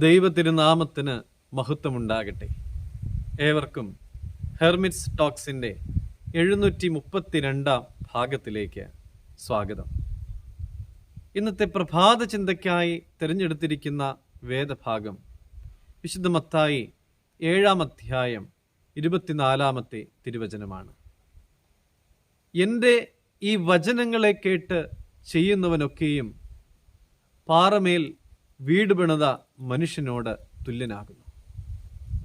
ദൈവ തിരുനാമത്തിന് മഹത്വമുണ്ടാകട്ടെ. ഏവർക്കും ഹെർമിറ്റ്സ് ടോക്സിന്റെ എഴുന്നൂറ്റി മുപ്പത്തിരണ്ടാം ഭാഗത്തിലേക്ക് സ്വാഗതം. ഇന്നത്തെ പ്രഭാത ചിന്തയ്ക്കായി തിരഞ്ഞെടുത്തിരിക്കുന്ന വേദഭാഗം വിശുദ്ധമത്തായി ഏഴാം അധ്യായം ഇരുപത്തിനാലാമത്തെ തിരുവചനമാണ്. എന്റെ ഈ വചനങ്ങളെ കേട്ട് ചെയ്യുന്നവനൊക്കെയും പാറമേൽ വീട് പിണത മനുഷ്യനോട് തുല്യനാകുന്നു.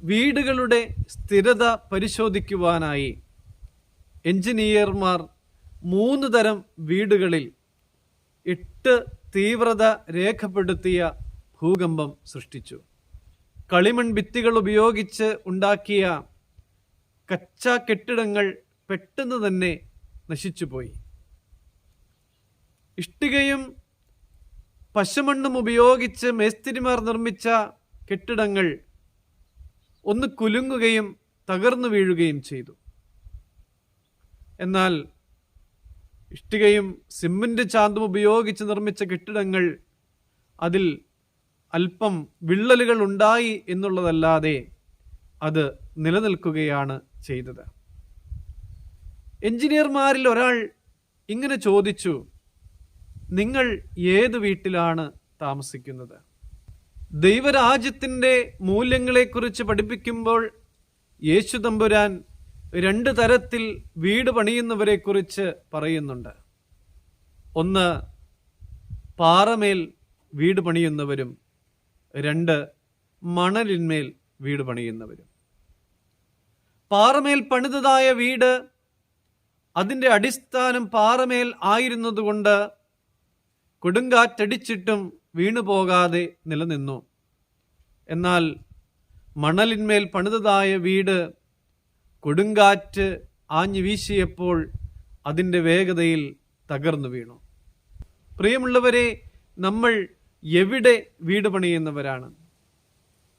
വീടുകളുടെ സ്ഥിരത പരിശോധിക്കുവാനായി എഞ്ചിനീയർമാർ മൂന്ന് തരം വീടുകളിൽ എട്ട് തീവ്രത രേഖപ്പെടുത്തിയ ഭൂകമ്പം സൃഷ്ടിച്ചു. കളിമൺ ഭിത്തികൾ ഉപയോഗിച്ച് ഉണ്ടാക്കിയ കച്ച കെട്ടിടങ്ങൾ പെട്ടെന്ന് തന്നെ നശിച്ചുപോയി. ഇഷ്ടികയും പശമണ്ണും ഉപയോഗിച്ച് മേസ്തിരിമാർ നിർമ്മിച്ച കെട്ടിടങ്ങൾ ഒന്ന് കുലുങ്ങുകയും തകർന്നു വീഴുകയും ചെയ്തു. എന്നാൽ ഇഷ്ടികയും സിമന്റ് ചാന്തും ഉപയോഗിച്ച് നിർമ്മിച്ച കെട്ടിടങ്ങൾ അതിൽ അല്പം വിള്ളലുകൾ ഉണ്ടായി എന്നുള്ളതല്ലാതെ അത് നിലനിൽക്കുകയാണ് ചെയ്തത്. എഞ്ചിനീയർമാരിൽ ഒരാൾ ഇങ്ങനെ ചോദിച്ചു നിങ്ങൾ ഏത് വീട്ടിലാണ് താമസിക്കുന്നത്? ദൈവരാജ്യത്തിന്റെ മൂല്യങ്ങളെക്കുറിച്ച് പഠിപ്പിക്കുമ്പോൾ യേശു തമ്പുരാൻ രണ്ട് തരത്തിൽ വീട് പണിയുന്നവരെക്കുറിച്ച് പറയുന്നുണ്ട്. ഒന്ന് പാറമേൽ വീട് പണിയുന്നവരും. രണ്ട് മണലിന്മേൽ വീട് പണിയുന്നവരും. പാറമേൽ പണിതതായ വീട് അതിന്റെ അടിസ്ഥാനം പാറമേൽ ആയിരുന്നതുകൊണ്ട് കൊടുങ്കാറ്റടിച്ചിട്ടും വീണു പോകാതെ നിലനിന്നു. എന്നാൽ മണലിന്മേൽ പണിതതായ വീട് കൊടുങ്കാറ്റ് ആഞ്ഞു വീശിയപ്പോൾ അതിന്റെ വേഗതയിൽ തകർന്നു വീണു. പ്രിയമുള്ളവരെ നമ്മൾ എവിടെ വീട് പണിയുന്നവരാണ്?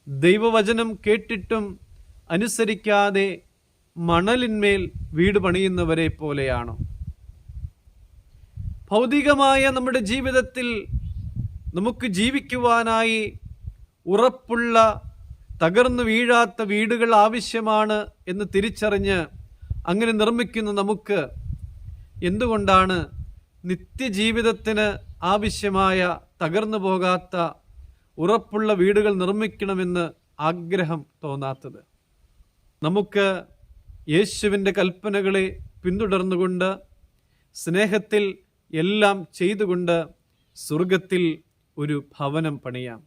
ദൈവവചനം കേട്ടിട്ടും അനുസരിക്കാതെ മണലിന്മേൽ വീട് പണിയുന്നവരെ പോലെയാണോ? ഭൗതികമായ നമ്മുടെ ജീവിതത്തിൽ നമുക്ക് ജീവിക്കുവാനായി ഉറപ്പുള്ള തകർന്നു വീഴാത്ത വീടുകൾ ആവശ്യമാണ് എന്ന് തിരിച്ചറിഞ്ഞ് അങ്ങനെ നിർമ്മിക്കുന്ന നമുക്ക് എന്തുകൊണ്ടാണ് നിത്യജീവിതത്തിന് ആവശ്യമായ തകർന്നു പോകാത്ത ഉറപ്പുള്ള വീടുകൾ നിർമ്മിക്കണമെന്ന് ആഗ്രഹം തോന്നാത്തത്? നമുക്ക് യേശുവിന്റെ കൽപ്പനകളെ പിന്തുടർന്നുകൊണ്ട് സ്നേഹത്തിൽ എല്ലാം ചെയ്തുകൊണ്ട് സ്വർഗത്തിൽ ഒരു ഭവനം പണിയാം.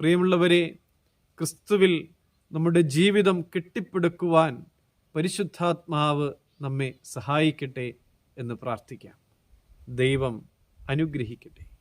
പ്രിയമുള്ളവരെ ക്രിസ്തുവിൽ നമ്മുടെ ജീവിതം കെട്ടിപ്പടുക്കുവാൻ പരിശുദ്ധാത്മാവ് നമ്മെ സഹായിക്കട്ടെ എന്ന് പ്രാർത്ഥിക്കാം. ദൈവം അനുഗ്രഹിക്കട്ടെ.